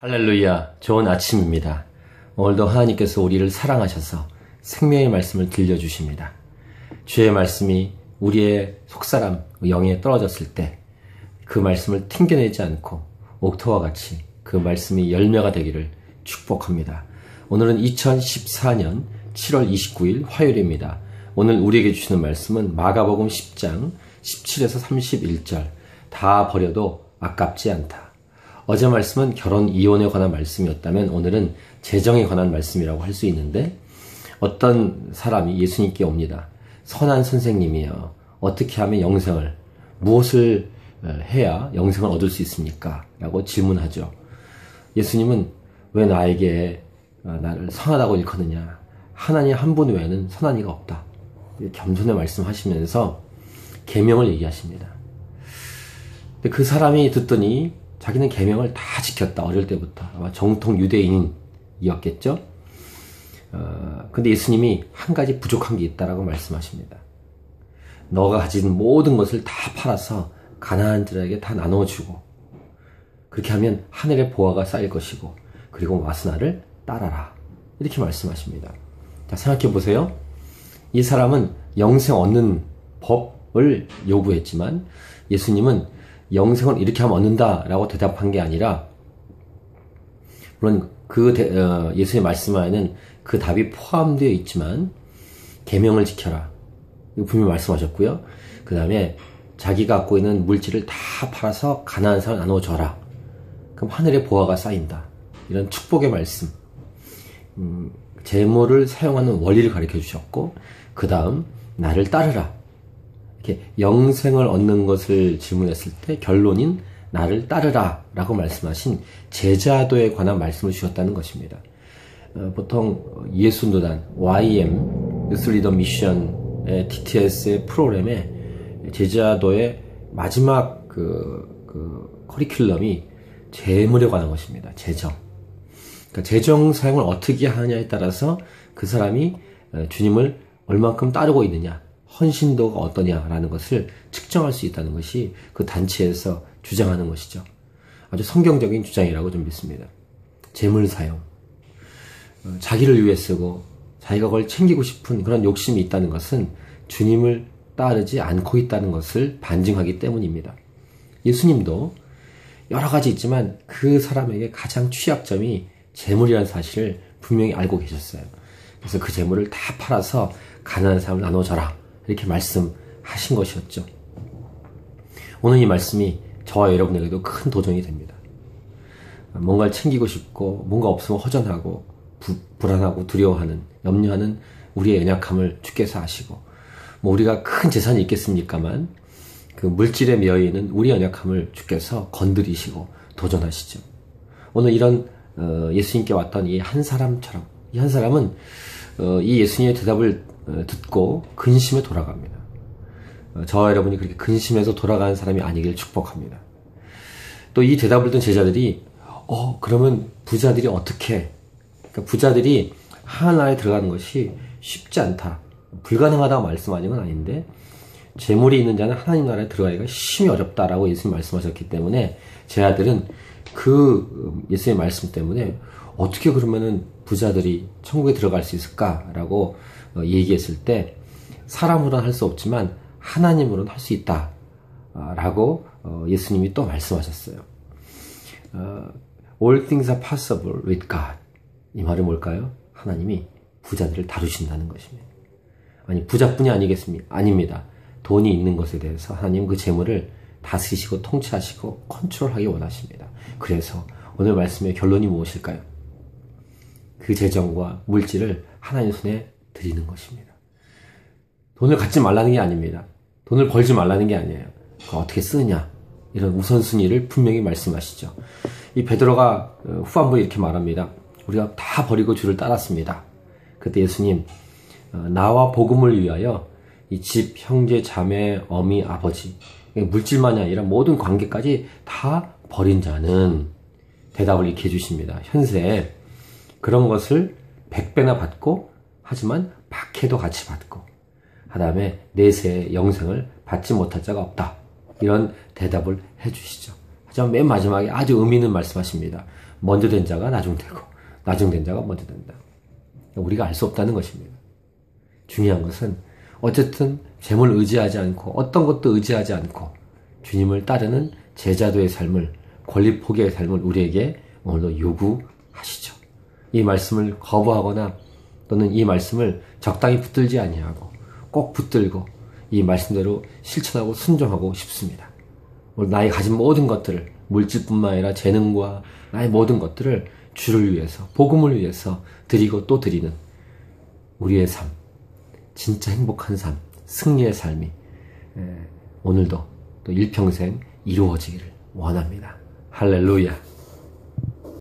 할렐루야, 좋은 아침입니다. 오늘도 하나님께서 우리를 사랑하셔서 생명의 말씀을 들려주십니다. 주의 말씀이 우리의 속사람, 영에 떨어졌을 때 그 말씀을 튕겨내지 않고 옥토와 같이 그 말씀이 열매가 되기를 축복합니다. 오늘은 2014년 7월 29일 화요일입니다. 오늘 우리에게 주시는 말씀은 마가복음 10장 17에서 31절 다 버려도 아깝지 않다. 어제 말씀은 결혼 이혼에 관한 말씀이었다면 오늘은 재정에 관한 말씀이라고 할 수 있는데 어떤 사람이 예수님께 옵니다. 선한 선생님이여 어떻게 하면 영생을 무엇을 해야 영생을 얻을 수 있습니까? 라고 질문하죠. 예수님은 왜 나에게 어, 나를 선하다고 일컫느냐? 하나님 한 분 외에는 선한 이가 없다. 겸손히 말씀하시면서 계명을 얘기하십니다. 그 사람이 듣더니 자기는 계명을 다 지켰다 어릴 때부터 아마 정통 유대인이었겠죠. 어, 근데 예수님이 한 가지 부족한 게 있다라고 말씀하십니다. 너가 가진 모든 것을 다 팔아서 가난한 자에게 다 나눠주고 그렇게 하면 하늘의 보화가 쌓일 것이고 그리고 와서 나를 따라라 이렇게 말씀하십니다. 자 생각해 보세요. 이 사람은 영생 얻는 법을 요구했지만 예수님은 영생을 이렇게 하면 얻는다라고 대답한 게 아니라 물론 그 대, 어, 예수의 말씀 하에는 그 답이 포함되어 있지만 계명을 지켜라. 분명히 말씀하셨고요. 그 다음에 자기가 갖고 있는 물질을 다 팔아서 가난한 사람 나눠 줘라. 그럼 하늘의 보화가 쌓인다. 이런 축복의 말씀. 음, 재물을 사용하는 원리를 가르쳐 주셨고, 그 다음, 나를 따르라. 이렇게 영생을 얻는 것을 질문했을 때 결론인 나를 따르라 라고 말씀하신 제자도에 관한 말씀을 주셨다는 것입니다. 어, 보통 예수노단 YM 유스 리더 미션의 TTS의 프로그램에 제자도의 마지막 그, 그 커리큘럼이 재물에 관한 것입니다. 재정. 그러니까 재정 사용을 어떻게 하느냐에 따라서 그 사람이 어, 주님을 얼만큼 따르고 있느냐 헌신도가 어떠냐라는 것을 측정할 수 있다는 것이 그 단체에서 주장하는 것이죠. 아주 성경적인 주장이라고 좀 믿습니다. 재물 사용. 어, 자기를 위해 쓰고 자기가 그걸 챙기고 싶은 그런 욕심이 있다는 것은 주님을 따르지 않고 있다는 것을 반증하기 때문입니다. 예수님도 여러 가지 있지만 그 사람에게 가장 취약점이 재물이라는 사실을 분명히 알고 계셨어요. 그래서 그 재물을 다 팔아서 가난한 사람을 나눠줘라. 이렇게 말씀하신 것이었죠. 오늘 이 말씀이 저와 여러분에게도 큰 도전이 됩니다. 뭔가를 챙기고 싶고 뭔가 없으면 허전하고 부, 불안하고 두려워하는 염려하는 우리의 연약함을 주께서 아시고 뭐 우리가 큰 재산이 있겠습니까만 그 물질에 매여 있는 우리 연약함을 주께서 건드리시고 도전하시죠. 오늘 이런 어, 예수님께 왔던 이 한 사람처럼 이 한 사람은 어, 이 예수님의 대답을 어, 듣고 근심에 돌아갑니다. 어, 저와 여러분이 그렇게 근심해서 돌아가는 사람이 아니길 축복합니다. 또 이 대답을 듣는 제자들이 어 그러면 부자들이 어떻게 그러니까 부자들이 하나에 들어가는 것이 쉽지 않다 불가능하다고 말씀하는 건 아닌데 재물이 있는 자는 하나님 나라에 들어가기가 심히 어렵다라고 예수님 말씀하셨기 때문에 제 아들은 그 예수의 말씀 때문에 어떻게 그러면은 부자들이 천국에 들어갈 수 있을까라고 어, 얘기했을 때 사람으로는 할 수 없지만 하나님으로는 할 수 있다라고 어, 예수님이 또 말씀하셨어요. 어, All things are possible with God. 이 말은 뭘까요? 하나님이 부자들을 다루신다는 것입니다. 아니 부자뿐이 아니겠습니까? 아닙니다. 돈이 있는 것에 대해서 하나님 그 재물을 다스리시고 통치하시고 컨트롤하기 원하십니다. 그래서 오늘 말씀의 결론이 무엇일까요? 그 재정과 물질을 하나님 손에 드리는 것입니다. 돈을 갖지 말라는 게 아닙니다. 돈을 벌지 말라는 게 아니에요. 그 어떻게 쓰느냐 이런 우선순위를 분명히 말씀하시죠. 이 베드로가 어, 후반부에 이렇게 말합니다. 우리가 다 버리고 주를 따랐습니다. 그때 예수님 어, 나와 복음을 위하여 이 집, 형제, 자매, 어미, 아버지 물질만이 아니라 모든 관계까지 다 버린 자는 대답을 이렇게 해주십니다. 현세 그런 것을 100배나 받고 하지만 박해도 같이 받고 하다음에 내세의 영생을 받지 못할 자가 없다. 이런 대답을 해주시죠. 하지만 맨 마지막에 아주 의미 있는 말씀하십니다. 먼저 된 자가 나중되고 나중된 자가 먼저 된다. 우리가 알 수 없다는 것입니다. 중요한 것은 어쨌든 재물 의지하지 않고 어떤 것도 의지하지 않고 주님을 따르는 제자도의 삶을 권리 포기의 삶을 우리에게 오늘도 요구하시죠. 이 말씀을 거부하거나 또는 이 말씀을 적당히 붙들지 아니하고 꼭 붙들고 이 말씀대로 실천하고 순종하고 싶습니다. 나의 가진 모든 것들을 물질뿐만 아니라 재능과 나의 모든 것들을 주를 위해서 복음을 위해서 드리고 또 드리는 우리의 삶 진짜 행복한 삶 승리의 삶이 오늘도 또 일평생 이루어지기를 원합니다. 할렐루야.